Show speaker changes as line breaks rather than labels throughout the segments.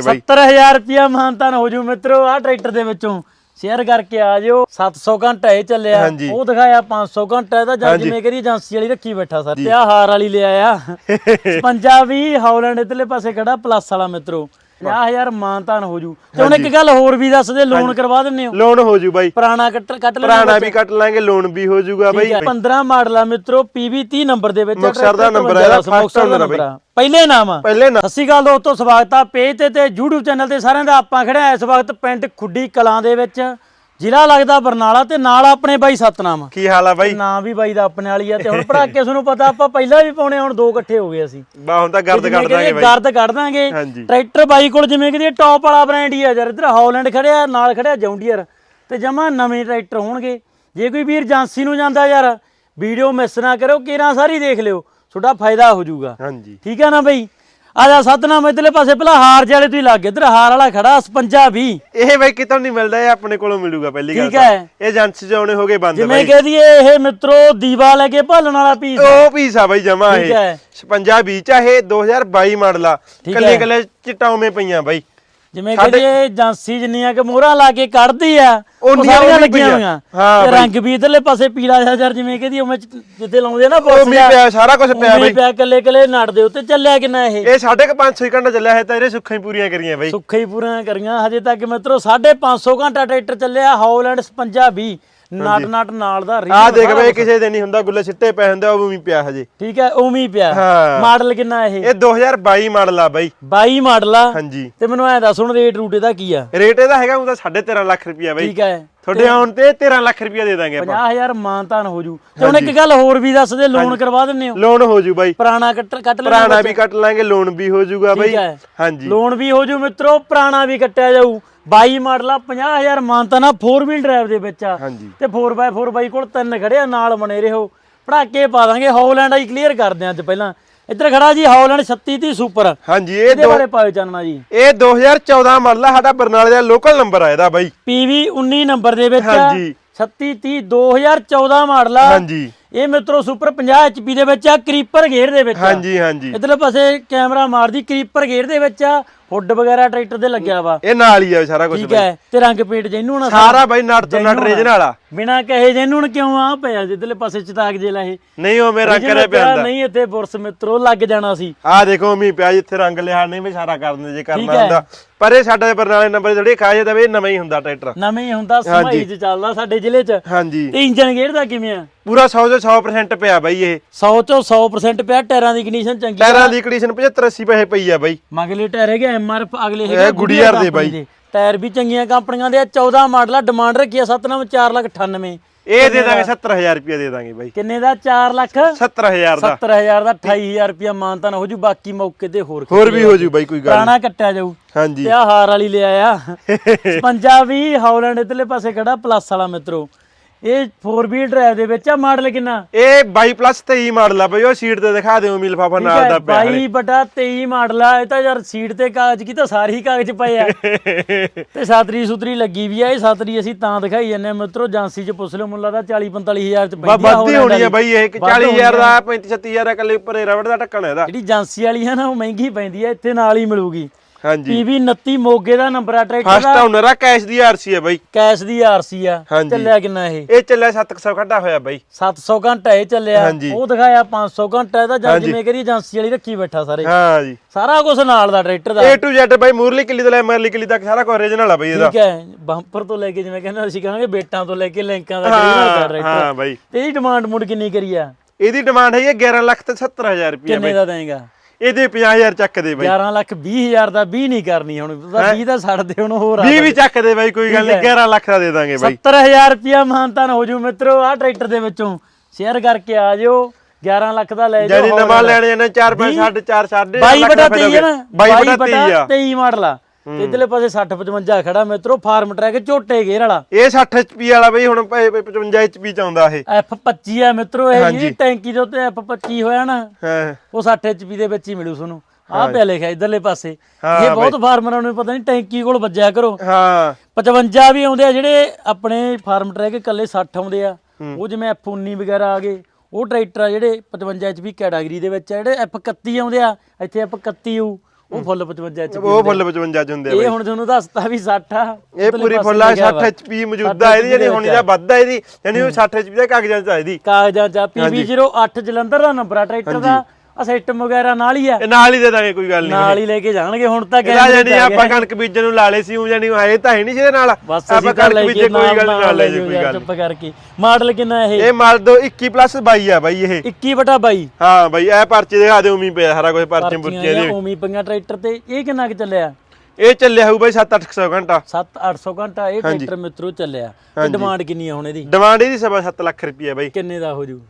ਬਾਈ।
70000 ਰੁਪਿਆ ਮਾਨਤਾਨ ਹੋ ਜੂ ਮਿੱਤਰੋ ਆ ਟਰੈਕਟਰ ਦੇ ਵਿੱਚੋਂ। ਸ਼ੇਅਰ ਕਰਕੇ ਆ ਜਿਓ। 700 ਘੰਟਾ ਇਹ ਚੱਲਿਆ। ਉਹ ਦਿਖਾਇਆ 500 ਘੰਟਾ ਇਹਦਾ। ਜੱਜ ਜਿਵੇਂ ਕਰੀ ਏਜੰਸੀ ਵਾਲੀ ਰੱਖੀ ਬੈਠਾ ਸਰ। ਤੇ ਆ ਹਾਰ ਵਾਲੀ ਲੈ ਆਇਆ। ਪੰਜਾਬੀ ਹਾਲੈਂਡ ਇਧਰਲੇ ਪਾਸੇ ਖੜਾ ਪਲੱਸ ਵਾਲਾ ਮਿੱਤਰੋ। 50000 ਮਾਨਤਾਨ ਹੋ ਜੂ। ਤੇ ਹੁਣ ਇੱਕ ਗੱਲ ਹੋਰ ਵੀ ਦੱਸ ਦੇ ਲੋਨ ਕਰਵਾ ਦਿੰਨੇ ਹੋ?
ਲੋਨ ਹੋ ਜੂ ਬਾਈ।
ਪੁਰਾਣਾ ਕੱਟ ਕੱਟ ਲੈਣਾ
ਪੁਰਾਣਾ ਵੀ ਕੱਟ ਲਾਂਗੇ ਲੋਨ ਵੀ ਹੋ ਜੂਗਾ ਬਾਈ।
15 ਮਾਡਲ ਆ ਮਿੱਤਰੋ 30 ਨੰਬਰ ਦੇ ਵਿੱਚ ਆ
ਮੁਕਤਸਰ ਦਾ ਨੰਬਰ ਆ ਇਹਦਾ,
52
first owner ਆ।
ਨੰਬਰ। ਪਹਿਲੇ ਨਾਮ ਆ।
ਪਹਿਲੇ ਨਾ
ਸਤਿ ਸ਼੍ਰੀ ਅਕਾਲ ਦੋਸਤੋ ਸਵਾਗਤ ਆ ਪੇਜ ਤੇ ਤੇ YouTube ਚੈਨਲ ਤੇ ਸਾਰਿਆਂ ਦਾ। ਆਪਾਂ ਖੜਿਆ ਇਸ ਵਕਤ ਪਿੰਡ ਖੁੱਡੀ ਕਲਾਂ ਦੇ ਵਿੱਚ। ਜ਼ਿਲ੍ਹਾ ਲੱਗਦਾ ਬਰਨਾਲਾ ਤੇ ਨਾਲ ਆਪਣੇ ਬਾਈ ਸਤਨਾਮ।
ਕੀ ਹਾਲ ਆ ਬਾਈ?
ਨਾਂ ਵੀ ਬਾਈ ਦਾ ਆਪਣੇ ਵਾਲੀ ਆ ਤੇ ਹੁਣ ਪੜਾਕੇ ਤੁਹਾਨੂੰ ਪਤਾ ਆਪਾਂ ਪਹਿਲਾਂ ਵੀ ਪਾਉਣੇ ਹੁਣ ਦੋ ਇਕੱਠੇ ਹੋ ਗਏ ਅਸੀਂ।
ਬਾ ਹੁਣ ਤਾਂ ਗਰਦ ਕੱਢ ਦਾਂਗੇ ਬਾਈ।
ਗਰਦ ਕੱਢ ਦਾਂਗੇ। ਟਰੈਕਟਰ ਬਾਈ ਕੋਲ ਜਿਵੇਂ ਕਿ ਟੌਪ ਵਾਲਾ ਬ੍ਰਾਂਡ ਹੀ ਆ ਯਾਰ ਇਧਰ ਹਾਲੈਂਡ ਖੜਿਆ ਨਾਲ ਖੜਿਆ ਜੌਂਡੀਅਰ। ਤੇ ਜਮਾ ਨਵੇਂ ਟਰੈਕਟਰ ਹੋਣਗੇ। ਜੇ ਕੋਈ ਵੀਰ ਏਜੰਸੀ ਨੂੰ ਜਾਂਦਾ ਯਾਰ ਵੀਡੀਓ ਮਿਸ ਨਾ ਕਰੋ ਕੇਰਾਂ ਸਾਰੀ ਦੇਖ ਲਿਓ ਤੁਹਾਡਾ ਫਾਇਦਾ ਹੋ ਜਾਊਗਾ।
ਹਾਂਜੀ।
ਠੀਕ ਹੈ ਨਾ ਬਈ? ਆ ਜਾ ਸਤਨਾਮ ਇਧਰਲੇ ਪਾਸੇ ਪਹਿਲਾਂ ਹਾਰ ਜਾਲੇ ਤੁਸੀਂ ਲੱਗ ਇਧਰ ਹਾਰ ਵਾਲਾ ਖੜਾ 55 20
ਇਹ ਬਾਈ ਕਿਤੋਂ ਨਹੀਂ ਮਿਲਦਾ ਇਹ ਆਪਣੇ ਕੋਲੋਂ ਮਿਲੂਗਾ ਪਹਿਲੀ ਗੱਲ
ਠੀਕ
ਤਾਂ।
ਹੈ।
ਇਹ ਏਜੰਸੀ ਚ ਆਉਣੇ ਹੋਗੇ ਬੰਦ
ਜਿਵੇਂ
ਬਾਈ
ਕਹਿ ਦਈਏ ਇਹ ਮਿੱਤਰੋ ਦੀਵਾ ਲੈ ਕੇ ਭਾਲਣ ਵਾਲਾ ਪੀਸ
ਉਹ ਪੀਸ ਆ ਬਾਈ ਜਮਾ
ਠੀਕ
ਇਹ
ਹੈ।
56 20 ਚ ਇਹ 2022 ਮਾਡਲ ਆ
ਠੀਕ
ਕੱਲੇ
ਹੈ।
ਕੱਲੇ ਚਟਾਉਵੇਂ ਪਈਆਂ ਬਾਈ
ਜਿਵੇਂ ਕਹਿੰਦੇ ਏਜੰਸੀ ਜਿੰਨੀਆਂ ਕਿ ਮੋਹਰਾਂ ਲਾ ਕੇ ਕੱਢਦੀ ਆ ਉਹ ਸਾਰੀਆਂ ਲੱਗੀਆਂ। ਹੋਈਆਂ। ਤੇ। ਰੰਗ ਵੀ ਇਧਰਲੇ ਪਾਸੇ ਪੀਲਾ ਜਿਹਾ ਯਾਰ ਜਿਵੇਂ ਕਹਿੰਦੀ ਉਵੇਂ ਚ- ਜਿੱਥੇ ਲਾਉਂਦੇ ਆ ਨਾ ਬੋਸ
ਵੀ ਪਿਆ ਸਾਰਾ ਕੁਝ ਪਿਆ
ਉਵੇਂ
ਬਾਈ।
ਪਿਆ ਕੱਲੇ ਕੱਲੇ ਨਟ ਦੇ ਉੱਤੇ ਚੱਲਿਆ ਕਿੰਨਾ ਇਹ?
ਇਹ ਸਾਢੇ ਕੁ ਪੰਜ 6 ਘੰਟਾ ਚੱਲਿਆ ਹੈ ਤਾਂ ਇਹਦੇ ਸੁੱਖਾਂ ਹੀ ਪੂਰੀਆਂ ਕਰੀਆਂ ਬਾਈ।
ਸੁੱਖੇ ਹੀ ਪੂਰੀਆਂ ਕਰੀਆਂ ਹਜੇ ਤੱਕ ਮਿੱਤਰੋ 550 ਘੰਟਾ ਟਰੈਕਟਰ ਚੱਲਿਆ ਹਾਲੈਂਡ 55 20 ਨਟ ਨਟ ਨਾਲ ਦਾ ਰੀਲ
ਆਹ ਦੇਖ ਬਾਈ। ਕਿਸੇ ਦੇ ਨਹੀਂ ਹੁੰਦਾ ਗੁੱਲੇ ਸਿੱਟੇ ਪਏ ਹੁੰਦੇ ਉਹ ਵੀ ਪਿਆ ਹਜੇ।
ਠੀਕ ਹੈ ਉਵੇਂ ਹੀ ਪਿਆ। ਮਾਡਲ ਕਿੰਨਾ ਇਹ?
ਇਹ 2022 ਮਾਡਲ ਆ ਬਾਈ।
22 ਮਾਡਲ ਆ?
ਹਾਂਜੀ।
ਤੇ ਮੈਨੂੰ ਐ ਦੱਸ ਹੁਣ ਰੇਟ ਰੂਟ ਇਹਦਾ ਕੀ ਆ?
ਰੇਟ ਇਹਦਾ ਹੈਗਾ ਉਹਦਾ 13.5 ਲੱਖ ਰੁਪਿਆ ਬਾਈ।
ਠੀਕ ਹੈ।
ਤੁਹਾਡੇ ਆਉਣ ਤੇ 13 ਲੱਖ ਰੁਪਿਆ ਦੇ ਦਾਂਗੇ ਆਪਾਂ।
50000 ਮਾਨਤਾਨ ਹੋ ਜੂ। ਤੇ ਹੁਣ ਇੱਕ ਗੱਲ ਹੋਰ ਵੀ ਦੱਸ ਦੇ ਲੋਨ ਕਰਵਾ ਦਿੰਨੇ ਹੋ?
ਲੋਨ ਹੋ ਜੂ ਬਾਈ।
ਪੁਰਾਣਾ ਕੱਟ ਕੱਟ ਲੈਣਾ
ਪੁਰਾਣਾ ਵੀ ਕੱਟ ਲਾਂਗੇ ਲੋਨ ਵੀ ਹੋ ਜੂਗਾ ਬਾਈ। ਹਾਂਜੀ।
ਲੋਨ ਵੀ ਹੋ ਜੂ ਮਿੱਤਰੋ ਪੁਰਾਣਾ ਵੀ ਕੱਟਿਆ ਜਾਊ। 22 ਮਾਡਲ ਆ 50000 ਮਾਨਤਾਨ ਆ 4 ਵੀਲ ਡਰਾਈਵ ਦੇ ਵਿੱਚ ਆ। ਤੇ 4x4 ਬਾਈ ਕੋਲ ਤਿੰਨ ਖੜੇ ਆ ਨਾਲ ਬਣੇ ਰਹੋ ਪੜਾਕੇ ਪਾ ਦਾਂਗੇ ਹੌਲੈਂਡ ਆਈ ਕਲੀਅਰ ਕਰਦੇ ਆਂ ਅੱਜ ਪਹਿਲਾਂ। ਇੱਧਰ ਖੜਾ ਜੀ ਹੌਲੈਂਡ 36 30 ਸੁਪਰ।
ਹਾਂਜੀ ਇਹ
ਇਹਦੇ
ਦੋ-
ਬਾਰੇ ਪਾਇਓ ਚਾਨਣਾ ਜੀ।
ਇਹ 2014 ਮਾਡਲ ਆ ਸਾਡਾ ਬਰਨਾਲੇ ਦਾ ਲੋਕਲ ਨੰਬਰ ਆ ਇਹਦਾ ਬਾਈ।
PV 19 ਨੰਬਰ ਦੇ ਵਿੱਚ
ਹਾਂਜੀ।
36 30 2014 ਮਾਡਲ ਆ।
ਹਾਂਜੀ।
ਇਹ ਮਿੱਤਰੋ ਸੁਪਰ 50 HP ਦੇ ਵਿੱਚ ਆ ਕਰੀਪਰ ਗੇਅਰ ਦੇ ਵਿੱਚ ਆ।
ਹਾਂਜੀ ਹਾਂਜੀ।
ਇਧਰਲੇ ਪਾਸੇ ਕੈਮਰਾ ਮਾਰਦੀ ਕਰੀਪਰ ਗੇਅਰ ਦੇ ਵਿੱਚ ਆ। ਹੁੱਡ ਵਗੈਰਾ ਟਰੈਕਟਰ ਦੇ ਲੱਗਿਆ ਵਾ।
ਇਹ ਨਾਲ ਹੀ ਆ ਸਾਰਾ ਕੁਝ
ਠੀਕ ਹੈ ਤੇ ਰੰਗ ਪੇਂਟ ਜੈਨੂਨ ਆ
ਸਾਰਾ। ਬਾਈ ਨਟ ਤੋਂ ਨਟ ਰੇਜ ਨਾਲ ਆ
ਬਿਨਾ ਕਹੇ ਜੈਨੂਨ ਕਿਉਂ ਆ? ਪਿਆ ਇਧਰਲੇ ਪਾਸੇ ਚਤਾਕ ਜੇ ਲਾਹੇ
ਨਹੀਂ ਉਹ ਮੇਰਾ ਕਰੇ ਪਿਆ
ਨਹੀਂ ਇੱਥੇ ਬੁਰਸ ਮਿੱਤਰੋ ਲੱਗ ਜਾਣਾ ਸੀ।
ਆ ਦੇਖੋ ਮੀ ਪਿਆ ਜਿੱਥੇ ਰੰਗ ਲਿਆ ਨਹੀਂ ਵੀ ਸਾਰਾ ਕਰ ਦਿੰਦੇ ਜੇ ਕਰਨਾ। ਹੁੰਦਾ। ਪਰ ਇਹ ਸਾਡਾ ਬਰਨਾਲੇ ਨੰਬਰ ਜਿਹੜੇ ਖਾਏ ਤਾਂ ਇਹ ਨਵਾਂ ਹੀ ਹੁੰਦਾ ਟਰੈਕਟਰ।
ਨਵੇਂ ਹੀ ਹੁੰਦਾ ਸਮਾਈ ਚ ਚੱਲਦਾ ਸਾਡੇ ਜ਼ਿਲ੍ਹੇ ਚ।
ਹਾਂਜੀ।
ਤੇ ਇੰਜਨ ਗੇਅਰ ਦਾ ਕਿਵੇਂ ਆ?
ਪੂਰਾ 100 ਤੋਂ 100% ਪਿਆ ਬਾਈ ਇਹ।
100 ਚੋਂ 100% ਪਿਆ ਟਾਇਰਾਂ ਦੀ ਕੰਡੀਸ਼ਨ ਚੰਗੀ
ਟਾਇਰਾਂ ਦੀ ਕੰਡੀਸ਼ਨ 75 80 ਪੈਸੇ ਪਈ ਆ ਬਾਈ।
ਮਗਲੇ ਟਾਇਰ ਹੈਗੇ ਐਮਆਰਐਫ ਅਗਲੇ ਹੈਗੇ
ਗੁਡੀਅਰ ਦੇ ਬਾਈ।
ਟਾਇਰ ਵੀ ਚੰਗੀਆਂ ਕੰਪਨੀਆਂ ਦੇ ਆ 14 ਮਾਡਲ ਆ ਡਿਮਾਂਡ ਰੱਖੀ ਆ ਸਤਨਾਮ 498
ਇਹ ਦੇ ਦਾਂਗੇ 70000 ਰੁਪਏ ਦੇ ਦਾਂਗੇ ਬਾਈ।
ਕਿੰਨੇ ਦਾ? 4 ਲੱਖ?
70000 ਦਾ।
70000 ਦਾ 28000 ਰੁਪਿਆ ਮਾਨਤਾਨ ਹੋ ਜੂ ਬਾਕੀ ਮੌਕੇ ਤੇ ਹੋਰ
ਹੋਰ ਵੀ ਹੋ ਜੂ ਬਾਈ ਕੋਈ ਗੱਲ
ਪੁਰਾਣਾ ਕੱਟਿਆ ਜਾਊ।
ਹਾਂਜੀ।
ਤੇ ਆ ਹਾਰ ਵਾਲੀ ਲੈ ਆਇਆ। ਪੰਜਾਬੀ ਹਾਲੈਂਡ ਇਧਰਲੇ ਪਾਸੇ ਖੜਾ ਪਲੱਸ ਵਾਲਾ ਮਿੱਤਰੋ। ਇਹ 4 ਵੀਲ ਡਰਾਈਵ ਦੇ ਵਿੱਚ ਆ ਮਾਡਲ ਕਿੰਨਾ?
ਇਹ 22 ਪਲੱਸ 23 ਮਾਡਲ ਆ ਬਈ ਉਹ ਸੀਟ ਤੇ ਦਿਖਾ ਦਿਓ ਮੀ ਲਫਾਫਾ ਨਾਲ ਦਾ ਪਿਆ
22 ਬਟਾ 23 ਮਾਡਲ ਆ ਇਹ ਤਾਂ ਯਾਰ ਸੀਟ ਤੇ ਕਾਗਜ਼ ਕੀ ਤਾਂ ਸਾਰੇ ਹੀ ਕਾਗਜ਼ ਪਏ ਆ। ਤੇ ਸਾਤਰੀ ਸੁਤਰੀ ਲੱਗੀ ਵੀ ਆ ਇਹ ਸਾਤਰੀ ਅਸੀਂ ਤਾਂ ਦਿਖਾਈ ਜਾਂਦੇ ਆ। ਮਿੱਤਰੋ ਏਜੰਸੀ ਚ ਪੁੱਛ ਲਿਓ ਮੁੱਲਾ ਦਾ 40 45000 ਚ ਪੈਂਦੀ ਆ
ਵੱਧੀ
Holland
ਹੋਣੀ ਆ। ਬਾਈ ਇਹ ਕਿ
ਵੱਧ
40000 ਦਾ 35 36000 ਦਾ ਕੱਲੇ ਉੱਪਰ ਰਬੜ ਦਾ ਢੱਕਣ ਹੈ ਇਹਦਾ।
ਜਿਹੜੀ ਏਜੰਸੀ ਵਾਲੀ ਆ ਨਾ ਉਹ ਮਹਿੰਗੀ ਪੈਂਦੀ ਆ ਇੱਥੇ ਨਾਲ ਹੀ ਮਿਲੂਗੀ।
ਹਾਂਜੀ।
PV 29 ਮੋਗੇ ਦਾ ਨੰਬਰ ਆ ਟਰੈਕਟਰ
ਫਸਟ
ਦਾ।
ਓਨਰ ਆ ਕੈਸ਼ ਦੀ ਆਰਸੀ ਆ ਬਾਈ।
ਕੈਸ਼ ਦੀ ਆਰਸੀ ਆ।
ਹਾਂਜੀ।
ਚੱਲਿਆ ਕਿੰਨਾ ਇਹ?
ਇਹ ਚੱਲਿਆ 700 ਖੱਡਾ ਹੋਇਆ ਬਾਈ।
700 ਘੰਟਾ ਇਹ ਚੱਲਿਆ।
ਹਾਂਜੀ।
ਉਹ ਦਿਖਾਇਆ 500 ਘੰਟਾ ਇਹਦਾ ਜੱਜ ਜਿਵੇਂ ਕਰੀ ਏਜੰਸੀ ਵਾਲੀ ਰੱਖੀ ਬੈਠਾ ਸਾਰੇ।
ਹਾਂ ਜੀ।
ਸਾਰਾ ਕੁਝ ਨਾਲ ਦਾ ਟਰੈਕਟਰ ਦਾ।
A to Z ਬਾਈ ਮੂਰਲੀ ਕਿੱਲੀ ਤੋਂ ਲੈ ਮਰਲੀ ਕਿੱਲੀ ਤੱਕ ਸਾਰਾ ਕੁਝ ਓਰੀਜਨਲ ਆ ਬਾਈ ਇਹਦਾ।
ਠੀਕ ਹੈ ਬੰਪਰ ਤੋਂ ਲੈ ਕੇ ਜਿਵੇਂ ਕਹਿੰਦੇ ਅਸੀਂ ਕਹਾਂਗੇ ਬੇਟਾਂ ਤੋਂ ਲੈ ਕੇ ਲਿੰਕਾਂ ਦਾ ਦਾ
ਹਾਂ
ਟਰੈਕਟਰ।
ਹਾਂ ਬਾਈ।
ਤੇ ਇਹਦੀ ਡਿਮਾਂਡ ਮੁੜ ਕਿੰਨੀ ਕਰੀ ਆ?
ਇਹਦੀ ਡਿਮਾਂਡ ਹੈ 11 ਲੱਖ ਤੇ 70000 ਰੁਪਏ
ਕਿੰਨੇ ਦਾ ਦੇਂਗਾ?
ਇਹਦੇ 50000 ਚੱਕ ਦੇ ਬਾਈ।
11 ਲੱਖ 20 ਹਜ਼ਾਰ ਦਾ 20 ਨਹੀਂ ਕਰਨੀ ਹੁਣ। ਉਹਦਾ 20 ਦਾ ਛੱਡ ਦੇ ਹੁਣ ਹੋਰ ਆ
20 ਵੀ ਚੱਕ ਦੇ ਬਾਈ ਕੋਈ ਗੱਲ ਨਹੀਂ 11 ਲੱਖ ਦਾ ਦੇ ਦਾਂਗੇ ਬਾਈ।
70000 ਰੁਪਿਆ ਮਾਨਤਾਨ ਹੋ ਜੂ ਮਿੱਤਰੋ ਆ ਟਰੈਕਟਰ ਦੇ ਵਿੱਚੋਂ। ਸ਼ੇਅਰ ਕਰਕੇ ਆ ਜਿਓ 11 ਲੱਖ ਦਾ ਲੈ ਜਾਓ
ਜਿਹੜੀ ਨਵਾਂ ਲੈਣੇ ਨੇ 4 5 4.5 ਸਾਢੇ
22 ਬਟਾ 23 ਹੈ ਨਾ?
22 ਬਟਾ 23 ਆ।
23 ਮਾਡਲ ਆ। ਤੇ ਇਧਰਲੇ ਪਾਸੇ 60 55 ਖੜਾ ਮਿੱਤਰੋ ਫਾਰਮ ਟਰੈਕ ਝੋਟੇ ਗੇਰ ਵਾਲਾ।
ਇਹ 60 HP ਵਾਲਾ ਬਈ ਹੁਣ ਪ- ਪ- 55 HP ਚ ਆਉਂਦਾ ਇਹ।
F25 ਆ ਮਿੱਤਰੋ ਇਹ ਜਿਹੜੀ ਟੈਂਕੀ ਦੇ ਉੱਤੇ F25 ਹੋਇਆ ਨਾ
ਹਾਂ।
ਉਹ 60 HP ਦੇ ਵਿੱਚ ਹੀ ਮਿਲੂ ਤੁਹਾਨੂੰ। ਆਹ ਪਿਆ ਲਿਖਿਆ ਇਧਰਲੇ ਪਾਸੇ। ਇਹ ਬਹੁਤ ਫਾਰਮਰਾਂ ਨੂੰ ਪਤਾ ਨਹੀਂ ਟੈਂਕੀ ਕੋਲ ਵੱਜਿਆ ਕਰੋ।
ਹਾਂ।
55 ਵੀ ਆਉਂਦੇ ਆ ਜਿਹੜੇ ਆਪਣੇ ਫਾਰਮ ਟਰੈਕ ਇਕੱਲੇ 60 ਆਉਂਦੇ ਆ। ਉਹ ਜਿਵੇਂ F19 ਵਗੈਰਾ ਆ ਗਏ ਉਹ ਟਰੈਕਟਰ ਆ ਜਿਹੜੇ 55 HP ਕੈਟਾਗਰੀ ਦੇ ਵਿੱਚ ਆ ਜਿਹੜੇ F31 ਆਉਂਦੇ ਆ ਇੱਥੇ F31 U ਉਹ ਫੁੱਲ 55 ਚ
ਉਹ ਫੁੱਲ 55 ਚ ਹੁੰਦੇ ਆ
ਇਹ ਹੁਣ ਤੁਹਾਨੂੰ ਦੱਸਤਾ ਵੀ 60 ਆ
ਇਹ ਪੂਰੀ ਫੁੱਲ ਆ 60 HP ਮੌਜੂਦਾ ਇਹਦੀ ਜਿਹੜੀ ਹੁਣ ਜਾਂ ਵੱਧਦਾ ਇਹਦੀ ਯਾਨੀ ਉਹ 60 HP ਦੇ ਕਾਗਜ਼ਾਂ ਚ ਆ ਇਹਦੀ।
ਕਾਗਜ਼ਾਂ ਚ PB08 ਜਲੰਧਰ ਦਾ ਨੰਬਰ ਆ ਟਰੈਕਟਰ ਦਾ। ਆ ਸਿਸਟਮ ਵਗੈਰਾ ਨਾਲ ਹੀ ਆ।
ਇਹ ਨਾਲ ਹੀ ਦੇ ਦਾਂਗੇ ਕੋਈ ਗੱਲ ਨਹੀਂ।
ਨਾਲ ਹੀ ਲੈ ਕੇ ਜਾਣਗੇ ਹੁਣ ਤਾਂ
ਇਹਦਾ
ਕੈਮਰੇ
ਜਾਨੀ ਆਪਾਂ ਕਣਕ ਬੀਜਣ ਨੂੰ ਲਾ ਲਏ ਸੀ ਉਹ ਜਾਨੀ ਆਏ ਤਾਂ ਹੈ ਨਹੀਂ ਸੀ ਇਹਦੇ ਨਾਲ। ਆਪਾਂ ਕਣਕ
ਲੈ
ਬੀਜੇ ਕੋਈ ਗੱਲ ਨਾਲ ਲੈ ਜੇ ਕੋਈ ਗੱਲ
ਚੁੱਪ ਕਰਕੇ। ਮਾਡਲ ਕਿੰਨਾ ਇਹ?
ਇਹ ਦੋ 21 ਪਲੱਸ 22 ਆ ਬਾਈ ਇਹ।
21 ਬਟਾ 22
ਹਾਂ ਬਾਈ ਇਹ ਪਰਚੇ ਦਿਖਾ ਦੇ ਉਮੀ ਪਿਆ ਸਾਰਾ ਕੁਝ ਪਰਚੇ ਪੁਰਚੇ ਦੇ
ਉਮੀ ਪਈਆਂ ਟਰੈਕਟਰ ਤੇ ਇਹ ਕਿੰਨਾ ਕੁ ਚੱਲਿਆ?
ਇਹ ਚੱਲਿਆ ਹੋਊ ਬਾਈ 7-800 ਘੰਟਾ।
7-800 ਘੰਟਾ ਇਹ ਟਰੈਕਟਰ ਮਿੱਤਰੋ ਚੱਲਿਆ। ਤੇ ਡਿਮਾਂਡ ਕਿੰਨੀ ਆ ਹੁਣ ਇਹਦੀ?
ਡਿਮਾਂਡ ਇਹਦੀ ਸਵਾ 7 ਲੱਖ ਰੁਪਏ ਬਾਈ।
ਕਿੰਨੇ ਦਾ ਹੋ ਜੂ?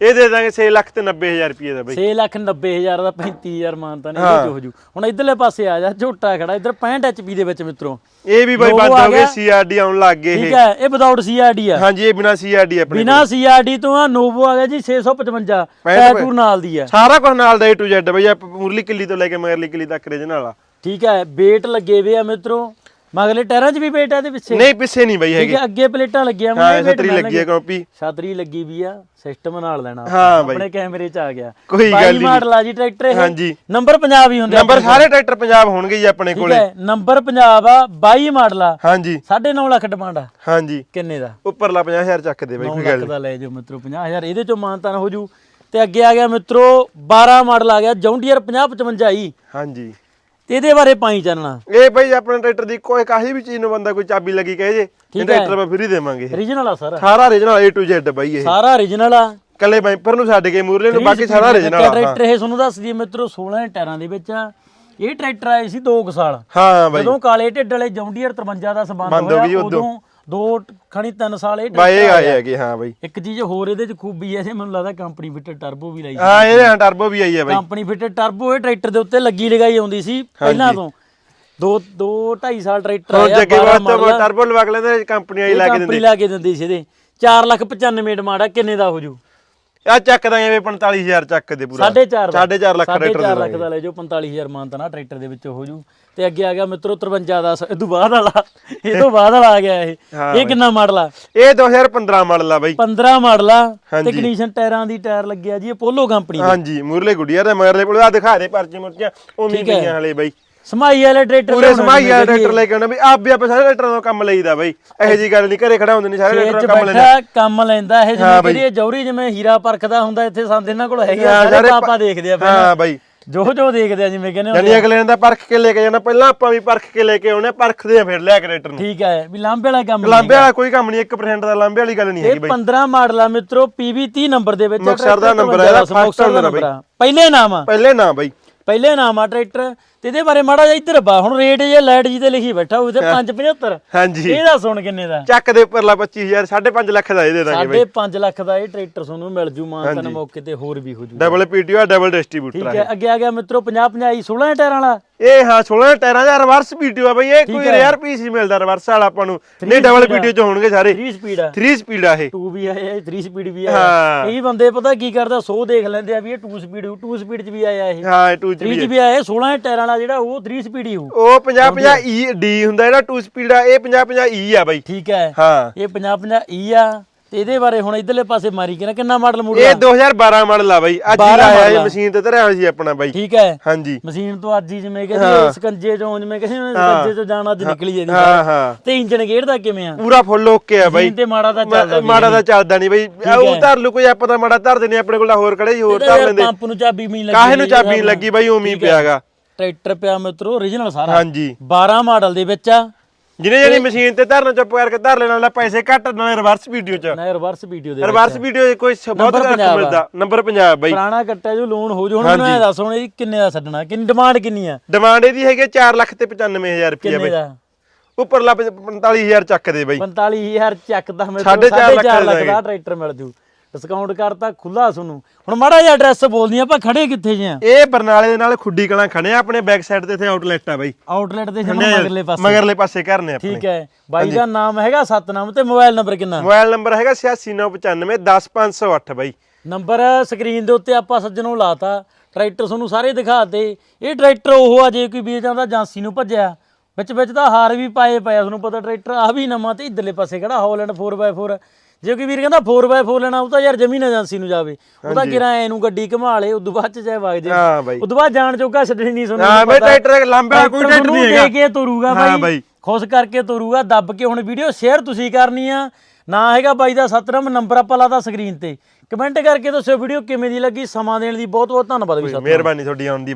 ਇਹ ਦੇ ਦਾਂਗੇ 6 ਲੱਖ ਤੇ 90000 ਰੁਪਏ ਦਾ ਬਾਈ।
6 ਲੱਖ 90 ਹਜ਼ਾਰ ਦਾ 35000 ਮਾਨਤਾ ਨੇ ਇਹਦੇ ਹੋ। ਜੂ ਹੁਣ ਇਧਰਲੇ ਪਾਸੇ ਆ ਜਾ ਝੋਟਾ ਖੜਾ ਇਧਰ 65 ਐਚਪੀ ਦੇ ਵਿੱਚ ਮਿੱਤਰੋ।
ਇਹ ਵੀ ਬਾਈ ਬੰਦ
ਆ
ਹੋ ਗਏ। ਸੀਆਰਡੀ ਆਉਣ ਲੱਗ ਗਏ
ਠੀਕ
ਇਹ।
ਹੈ ਇਹ ਵਿਦਆਊਟ ਸੀਆਰਡੀ ਆ।
ਹਾਂਜੀ ਇਹ ਬਿਨਾ ਸੀਆਰਡੀ ਆਪਣੇ
ਬਿਨਾ ਸੀਆਰਡੀ ਤੋਂ ਆ ਨੋਵੋ ਆ ਗਿਆ ਜੀ 655 ਟੈਟੂ ਨਾਲ ਦੀ ਆ।
ਸਾਰਾ ਕੁਝ ਨਾਲ ਦਾ A to Z ਬਈ ਆਹ ਮੁਰਲੀ ਕਿੱਲੀ ਤੋਂ ਲੈ ਕੇ ਮਗਰਲੀ ਕਿੱਲੀ ਤੱਕ ਰੇਜਨ ਵਾਲਾ
ਠੀਕ ਹੈ ਵੇਟ ਲੱਗੇ ਵੇ ਆ ਮਿੱਤਰੋ। ਮਗਲੇ ਟਾਇਰਾਂ 'ਚ ਵੀ ਵੇਟ ਆ ਇਹਦੇ ਪਿੱਛੇ।
ਨਹੀਂ ਪਿੱਛੇ ਨਹੀਂ ਬਾਈ
ਠੀਕ
ਹੈਗੇ।
ਹੈ ਅੱਗੇ ਪਲੇਟਾਂ ਲੱਗੀਆਂ
ਹਾਂ
ਇਹ weight
ਛਤਰੀ ਲੱਗੀ ਹੈ ਕਾਪੀ।
ਛਤਰੀ ਲੱਗੀ ਵੀ ਆ ਸਿਸਟਮ ਨਾਲ ਲੈਣਾ।
ਹਾਂ।
ਆਪਣੇ ਕੈਮਰੇ 'ਚ ਆ ਗਿਆ।
ਕੋਈ ਗੱਲ ਨਹੀਂ।
ਮਾਡਲ ਆ ਜੀ ਟਰੈਕਟਰ ਇਹ।
ਹਾਂਜੀ।
ਨੰਬਰ ਪੰਜਾਬ ਹੀ ਹੁੰਦੇ
ਨੰਬਰ ਸਾਰੇ ਟਰੈਕਟਰ ਪੰਜਾਬ ਹੋਣਗੇ ਜੀ ਆਪਣੇ
ਠੀਕ
ਕੋਲੇ।
ਹੈ ਨੰਬਰ ਪੰਜਾਬ ਆ 22 ਮਾਡਲ ਆ।
ਹਾਂਜੀ।
9.5 ਲੱਖ ਡਿਮਾਂਡ ਆ।
ਹਾਂਜੀ।
ਕਿੰਨੇ ਦਾ?
ਉੱਪਰਲਾ 50000 ਚੱਕ ਦੇ ਬਾਈ
9
ਕੋਈ ਗੱਲ
ਲੱਖ ਦਾ ਲੈ ਜਾਓ ਮਿੱਤਰੋ 50000 ਇਹਦੇ ਚੋਂ ਮਾਨਤਾਨ ਹੋ ਜੂ। ਤੇ ਅੱਗੇ ਆ ਗਿਆ ਮਿੱਤਰੋ 12 ਮਾਡਲ ਆ ਗਿਆ ਜੌਂਡੀਅਰ 5055 ਹੀ
ਹਾਂਜੀ।
ਤੇ ਇਹਦੇ ਬਾਰੇ ਪਾਈ ਚੱਲਣਾ।
ਇਹ ਬਈ ਆਪਣੇ ਟਰੈਕਟਰ ਦੀ ਕੋਈ ਕਾਹੀ ਵੀ ਚੀਜ਼ ਨੂੰ ਬੰਦਾ ਕੋਈ ਚਾਬੀ ਲੱਗੀ ਕਹੇ ਜੇ ਇਹ ਟਰੈਕਟਰ ਮੈਂ ਫ੍ਰੀ ਦੇਵਾਂਗੇ।
ਰੀਜਨਲ ਆ ਸਾਰਾ।
ਸਾਰਾ origignal A to Z ਬਾਈ ਇਹ।
ਸਾਰਾ ਰੀਜਨਲ ਆ।
ਕੱਲੇ ਬਾਈਪਰ ਨੂੰ ਛੱਡ ਕੇ ਮੂਰਲੇ ਨੂੰ ਬਾਕੀ ਸਾਰਾ origignal ਆ
ਟਰੈਕਟਰ ਇਹ ਤੁਹਾਨੂੰ ਦੱਸ ਦਈਏ ਮਿੱਤਰੋ 16 ਟਾਇਰਾਂ ਦੇ ਵਿੱਚ ਆ। ਇਹ ਟਰੈਕਟਰ ਆਏ ਸੀ 2 ਸਾਲ।
ਹਾਂ ਬਾਈ।
ਜਦੋਂ ਕਾਲੇ ਢਿੱਡ ਵਾਲੇ ਜੌਂਡੀਅਰ 53 ਦਾ ਸੰਬੰਧ ਹੋਇਆ
ਉਦੋਂ।
ਦੋ ਖਣੀ 3 ਸਾਲ ਇਹ
ਬਾਈ ਇਹ ਆਏ
ਆਇਆ।
ਹੈਗੇ ਹਾਂ ਬਾਈ।
ਇੱਕ ਚੀਜ਼ ਹੋਰ ਇਹਦੇ ਚ ਖੂਬੀ ਐ ਇਹ ਮੈਨੂੰ ਲੱਗਦਾ ਕੰਪਨੀ ਫਿੱਟਡ ਟਰਬੋ ਵੀ ਲਾਈ ਸੀ।
ਹਾਂ ਇਹਦੇ ਟਰਬੋ ਵੀ ਆਈ ਹੈ ਬਾਈ।
ਕੰਪਨੀ ਫਿੱਟਡ ਟਰਬੋ ਇਹ ਟਰੈਕਟਰ ਦੇ ਉੱਤੇ ਲੱਗੀ ਲਗਾਈ ਆਉਂਦੀ ਸੀ ਪਹਿਲਾਂ ਤੋਂ। ਦੋ ਦੋ 2.5 ਸਾਲ ਟਰੈਕਟਰ
ਹੁਣ
ਆਇਆ
ਜੱਗੇ
12
ਵਾਸਤੇ
ਮਾਡਲ। ਆ।
ਟਰਬੋ ਲਵਾ ਕੇ ਲੈਂਦੇ ਕੰਪਨੀ ਆਈ ਲਾ ਕੇ
ਕੰਪਨੀ ਲਾ ਕੇ ਦਿੰਦੀ ਸੀ ਇਹਦੇ। 4 ਲੱਖ 95 ਡਿਮਾਂਡ ਆ ਕਿੰਨੇ ਦਾ ਹੋ ਜੂ?
ਆ ਚੱਕ ਦਾਂਗੇ ਵੀ 45000 ਚੱਕ ਦੇ ਪੂਰਾ।
4.5 ਦਾ।
4.5 ਲੱਖ ਟਰੈਕਟਰ
4.5 ਲੱਖ ਦਾ ਲੈ ਜਾਓ 45000 ਮਾਨਤਾ ਨਾ ਟਰੈਕਟਰ ਦੇ ਵਿੱਚ ਹੋ ਜੂ। ਤੇ ਅੱਗੇ ਆ ਗਿਆ ਮਿੱਤਰੋ 53 ਦਾ ਇਹ ਤੋਂ ਬਾਅਦ ਵਾਲਾ। ਇਹ ਤੋਂ ਬਾਅਦ ਵਾਲਾ ਆ ਗਿਆ ਇਹ। ਇਹ ਕਿੰਨਾ ਮਾਡਲ ਆ?
ਇਹ 2015 ਮਾਡਲ ਆ ਬਾਈ।
15 ਮਾਡਲ ਆ। ਤੇ ਕੰਡੀਸ਼ਨ ਟਾਇਰਾਂ ਦੀ ਟਾਇਰ ਲੱਗਿਆ ਜੀ ਅਪੋਲੋ ਕੰਪਨੀ ਦਾ।
ਹਾਂਜੀ ਮੂਰਲੇ ਗੁੱਡੀਆਂ ਦੇ ਮਗਰਲੇ ਕੋਲ ਆ ਦਿਖਾ ਦੇ ਪਰਚੇ ਮੁਰਚੀਆਂ। ਉਮੀ ਪਈਆਂ ਹਲੇ ਬਾਈ।
ਸਮਾਈ ਵਾਲੇ ਟਰੈਕਟਰ
ਪੂਰੇ ਸਮਾਈ ਵਾਲਾ ਟਰੈਕਟਰ ਲੈ ਕੇ ਆਉਣਾ ਵੀ ਆਪ ਵੀ ਆਪਾਂ ਸਾਰੇ ਟਰੈਕਟਰਾਂ ਦਾ ਕੰਮ ਲਈਦਾ ਬਾਈ। ਇਹੋ ਜੀ ਗੱਲ ਨਹੀਂ ਘਰੇ ਖੜਾ ਹੁੰਦੇ ਨਹੀਂ ਸਾਰੇ ਟਰੈਕਟਰਾਂ ਦਾ ਕੰਮ ਲੈਂਦੇ।
ਕੰਮ ਲੈਂਦਾ ਇਹ ਜਿਵੇਂ ਕਿਹੜੀ ਜੌਹਰੀ ਜਿਵੇਂ ਹੀਰਾ ਪਰਖਦਾ ਹੁੰਦਾ ਇੱਥੇ ਸੰਦ ਇਹਨਾਂ ਕੋਲ ਹੈਗੇ ਆ, ਸਾਰੇ ਪਾਪਾ ਦੇਖਦੇ ਆ ਪਹਿਲਾਂ।
ਹਾਂ ਬਾਈ।
ਜੋ ਜੋ ਦੇਖਦੇ ਆ ਜਿਵੇਂ ਕਹਿੰਦੇ
ਜਾਨੀ ਅਗਲੇ ਨੇ ਤਾਂ ਪਰਖ ਕੇ ਲੈ ਕੇ ਜਾਣਾ ਪਹਿਲਾਂ ਆਪਾਂ ਵੀ ਪਰਖ ਕੇ ਲੈ ਕੇ ਆਉਣੇ ਪਰਖਦੇ ਆ ਫਿਰ ਲਿਆ ਟਰੈਕਟਰ ਨੂੰ।
ਠੀਕ ਹੈ ਵੀ ਲਾਂਬੇ ਵਾਲਾ ਕੰਮ
ਲਾਂਬੇ ਵਾਲਾ ਕੋਈ ਕੰਮ ਨਹੀਂ 1% ਦਾ ਲਾਂਬੇ ਵਾਲੀ ਗੱਲ ਨਹੀਂ ਹੈਗੀ
ਇਹ 15 ਮਾਡਲ ਆ ਮਿੱਤਰੋ 30 ਨੰਬਰ ਦੇ ਵਿੱਚ
ਮੁਕਤਸਰ ਦਾ ਇਹਦਾ,
ਦਾ
ਬਈ।
number ਆ। ਪਹਿਲੇ ਨਾਮ ਆ।
ਪਹਿਲੇ ਨਾ ਬਾਈ।
ਪਹਿਲੇ ਨਾਮ ਆ ਟਰੈਕਟਰ। ਤੇ ਇਹਦੇ ਬਾਰੇ ਮਾੜਾ ਜਿਹਾ ਇੱਧਰ ਬਾ ਹੁਣ ਰੇਟ ਜੇ ਲਾਈਟ ਜੀ ਤੇ ਲਿਖੀ ਬੈਠਾ ਉਹਦੇ 575
ਹਾਂਜੀ।
ਇਹਦਾ ਸੁਣ ਕਿੰਨੇ ਦਾ?
ਚੱਕ ਦੇ ਉੱਪਰਲਾ 25000 5.5 ਲੱਖ ਦਾ ਇਹ ਦੇ ਦਾਂਗੇ
ਸਾਢੇ 5 ਲੱਖ ਦਾ ਇਹ ਟਰੈਕਟਰ ਤੁਹਾਨੂੰ ਮਿਲ ਜੂ ਮਾਨਤਨ ਮੌਕੇ ਤੇ ਹੋਰ ਵੀ ਹੋ ਜੂ
ਡਬਲ ਪੀਟੀਓ ਡਬਲ ਡਿਸਟ੍ਰੀਬਿਊਟਰ
ਠੀਕ ਹੈ ਅੱਗੇ ਆ ਗਿਆ ਮਿੱਤਰੋ 50 50 16 ਟਾਇਰਾਂ ਵਾਲਾ?
ਇਹ ਹਾਂ 16 ਟਾਇਰਾਂ ਦਾ ਰਿਵਰਸ ਪੀਟੀਓ ਆ ਬਈ ਇਹ ਕੋਈ ਰੇਅਰ ਪੀਸ ਹੀ ਮਿਲਦਾ ਰਿਵਰਸ ਵਾਲਾ ਆਪਾਂ ਨੂੰ। ਨਹੀਂ ਡਬਲ ਪੀਟੀਓ ਚ ਹੋਣਗੇ ਸਾਰੇ।
3 ਸਪੀਡ ਆ।
3 ਸਪੀਡ ਆ ਇਹ।
2 ਵੀ ਆਇਆ 3 ਸਪੀਡ ਵੀ ਆਇਆ
ਹਾਂ।
ਕਈ ਬੰਦੇ ਪਤਾ ਕੀ ਕਰਦਾ 100 ਦੇਖ ਲੈਂਦੇ ਆ ਵੀ ਇਹ 2 ਸਪੀਡ 2 ਸਪੀਡ ਚ ਵੀ ਆਇਆ ਇਹ।
ਹਾਂ 2 ਚ
3
ਵੀ
ਚ ਵੀ ਆਇਆ 16 ਟਾਇਰਾਂ ਵਾਲਾ ਜਿਹੜਾ ਉਹ 3 ਸਪੀਡ ਹੀ ਹੋਊ।
ਉਹ 50 50 ਈ ਡੀ ਹੁੰਦਾ ਜਿਹੜਾ 2 ਸਪੀਡ ਆ ਇਹ 50 50 ਈ ਆ ਬਾਈ।
ਠੀਕ ਹੈ।
ਹਾਂ।
ਇਹ 50 50 ਈ ਆ। ਤੇ ਇਹਦੇ ਬਾਰੇ ਹੁਣ ਇਧਰਲੇ ਪਾਸੇ ਮਾਰੀ ਕੇ ਨਾ ਕਿੰਨਾ ਮਾਡਲ ਮੂਡ
ਇਹ 2012 ਮਾਡਲ ਆ ਬਾਈ। ਅੱਜ ਹੀ
12
ਲਾਇਆ
ਮਾਡਲ
ਇਹ। ਮਸ਼ੀਨ ਤੇ ਧਰਿਆ ਹੋਇਆ ਸੀ ਆਪਣਾ ਬਾਈ।
ਠੀਕ ਹੈ।
ਹਾਂਜੀ।
ਮਸ਼ੀਨ ਤੋਂ ਅੱਜ ਹੀ ਜਿਵੇਂ ਕਹਿੰਦੇ ਸਕੰਜੇ ਚੋਂ ਜਿਵੇਂ ਕਹਿੰਦੇ ਸਕੰਜੇ ਚੋਂ ਜਾਣ ਅੱਜ ਨਿਕਲੀ ਜਾਂਦੀ
ਹਾਂ ਹਾਂ।
ਤੇ ਇੰਜਨ ਗੇੜਦਾ ਕਿਵੇਂ ਆ?
ਪੂਰਾ ਫੁੱਲ ਓਕੇ ਆ ਬਾਈ।
ਤੇ ਮਾੜਾ ਦਾ ਚੱਲਦਾ
ਮਾੜਾ ਦਾ ਚੱਲਦਾ ਨਹੀਂ ਬਈ। ਉਹ ਧਰ ਲੂ ਕੋਈ ਆਪਾਂ ਤਾਂ ਮਾੜਾ ਧਰ ਦਿੰਦੇ ਆਪਣੇ ਕੋਲ ਹੋਰ ਹੀ ਹੋਰ ਧਰ ਲੈਂਦੇ।
ਪੰਪ ਨੂੰ ਚਾਬੀ ਵੀ ਨਹੀਂ ਲੱਗੀ
ਕਾਹੇ ਨੂੰ ਚਾਬੀ ਨਹੀਂ ਲੱਗੀ ਬਾਈ ਉਮੀ ਪਿਆਗਾ।
ਟਰੈਕਟਰ ਪਿਆ ਮਿੱਤਰੋ origignal ਸਾਰਾ।
ਹਾਂਜੀ।
12 ਮਾਡਲ ਦੇ ਵਿੱਚ ਆ।
ਜਿਹਨੇ ਜਿਹੜੀ ਮਸ਼ੀਨ ਤੇ ਧਰਨਾ ਚੁੱਪ ਕਰਕੇ ਧਰ ਲੈਣ ਵਾਲਾ ਪੈਸੇ ਘੱਟ ਨਾਲੇ ਰਿਵਰਸ ਵੀਡੀਓ ਚ।
ਨਾ ਰਿਵਰਸ ਵੀਡੀਓ ਦੇ।
ਰਿਵਰਸ ਵੀਡੀਓ ਕੋਈ ਬਹੁਤ ਘੱਟ। ਮਿਲਦਾ ਨੰਬਰ 50 ਬਾਈ।
ਪੁਰਾਣਾ ਕੱਟਿਆ ਜੋ ਲੋਨ ਹੋ ਜੂ ਹੁਣ ਇਹ ਦੱਸ ਹੁਣ ਇਹ ਕਿੰਨੇ ਦਾ ਛੱਡਣਾ ਕਿੰਨੀ ਡਿਮਾਂਡ ਕਿੰਨੀ ਆ?
ਡਿਮਾਂਡ ਇਹਦੀ ਹੈਗੀ 4 ਲੱਖ ਤੇ 95000 ਰੁਪਏ ਬਾਈ। ਉੱਪਰਲਾ 45000 ਚੱਕ ਦੇ ਬਾਈ।
45000 ਚੱਕਦਾ
ਸਾਢੇ ਚਾਰ ਲੱਖ
ਲੱਖ
ਦੇ
ਦਾ ਟਰੈਕਟਰ ਮਿਲ ਜੂ। ਡਿਸਕਾਊਂਟ ਕਰਤਾ ਖੁੱਲਾ ਤੁਹਾਨੂੰ। ਹੁਣ ਮਾੜਾ ਜਿਹਾ ਐਡਰੈਸ ਬੋਲਦੀ ਆਪਾਂ ਖੜੇ ਕਿੱਥੇ ਜੇ ਆ?
ਇਹ ਬਰਨਾਲੇ ਦੇ ਨਾਲ ਖੁੱਡੀ ਕਲਾਂ ਖੜੇ ਆ ਆਪਣੇ ਬੈਕ ਸਾਈਡ ਤੇ ਇੱਥੇ ਆਊਟਲੈਟ ਆ ਬਾਈ।
ਆਊਟਲੈਟ ਦੇ ਜਮਾ ਮਗਰਲੇ ਪਾਸੇ।
ਮਗਰਲੇ ਪਾਸੇ ਕਰਨੇ ਆਪਣੇ।
ਠੀਕ ਹੈ। ਬਾਈ ਦਾ ਨਾਮ ਹੈਗਾ ਸਤਨਾਮ ਤੇ ਮੋਬਾਈਲ ਨੰਬਰ ਕਿੰਨਾ?
ਮੋਬਾਈਲ ਨੰਬਰ ਹੈਗਾ 8695 10508 ਬਾਈ।
ਨੰਬਰ ਸਕਰੀਨ ਦੇ ਉੱਤੇ ਆਪਾਂ ਸੱਜਣੋਂ ਲਾਤਾ। ਟਰੈਕਟਰ ਤੁਹਾਨੂੰ ਸਾਰੇ ਦਿਖਾਤੇ ਇਹ ਟਰੈਕਟਰ ਉਹ ਆ ਜੇ ਕੋਈ ਵੀਰ ਜਾਂਦਾ ਏਜੰਸੀ ਨੂੰ ਭੱਜਿਆ ਵਿੱਚ ਵਿੱਚ ਤਾਂ ਹਾਰ ਵੀ ਪਾਏ ਪਏ ਆ ਤੁਹਾਨੂੰ ਪਤਾ ਟਰੈਕਟਰ ਆ ਵੀ ਨਵਾਂ ਤੇ ਇਧਰਲੇ ਪਾਸੇ ਕਿਹੜਾ ਹੌਲੈਂਡ 4x4 ਜੇ ਕੋਈ ਵੀਰ ਕਹਿੰਦਾ 4x4 ਲੈਣਾ ਉਹ ਤਾਂ ਯਾਰ ਜ਼ਮੀਨ ਏਜੰਸੀ ਨੂੰ ਜਾਵੇ। ਉਹ ਤਾਂ ਕਿਰਾਏ ਨੂੰ ਗੱਡੀ ਘੁਮਾ ਲੇ ਉਦੋਂ ਬਾਅਦ ਚ ਜਾਏ ਵਗ ਜੇ।
ਹਾਂ ਬਾਈ।
ਉਦੋਂ ਬਾਅਦ ਜਾਣ ਜੋਗਾ ਛੱਡਣੀ ਨਹੀਂ ਸੁਣਨੀ
ਹਾਂ ਬਈ ਟਰੈਕਟਰ ਲੰਬੇ ਕੋਈ ਟਰੈਕਟਰ ਨਹੀਂ
ਦੇ
ਹੈਗਾ।
ਕੇ ਤੁਰੂਗਾ
ਬਾਈ।
ਖੁਸ਼ ਕਰਕੇ ਤੁਰੂਗਾ ਦੱਬ ਕੇ ਹੁਣ ਵੀਡੀਓ ਸ਼ੇਅਰ ਤੁਸੀਂ ਕਰਨੀ ਆ। ਨਾ ਹੈਗਾ ਬਾਈ ਦਾ ਸਤਰਮ ਨੰਬਰ ਆਪਾਂ ਲਾਤਾ ਸਕਰੀਨ ਤੇ। ਕਮੈਂਟ ਕਰਕੇ ਦੱਸਿਓ ਵੀਡੀਓ ਕਿਵੇਂ ਦੀ ਲੱਗੀ ਸਮਾਂ ਦੇਣ ਦੀ ਬਹੁਤ ਬਹੁਤ ਧੰਨਵਾਦ ਵੀ ਸਤਿ
ਮਿਹਰਬਾਨੀ ਤੁਹਾਡੀ ਆਉਣ ਦੀ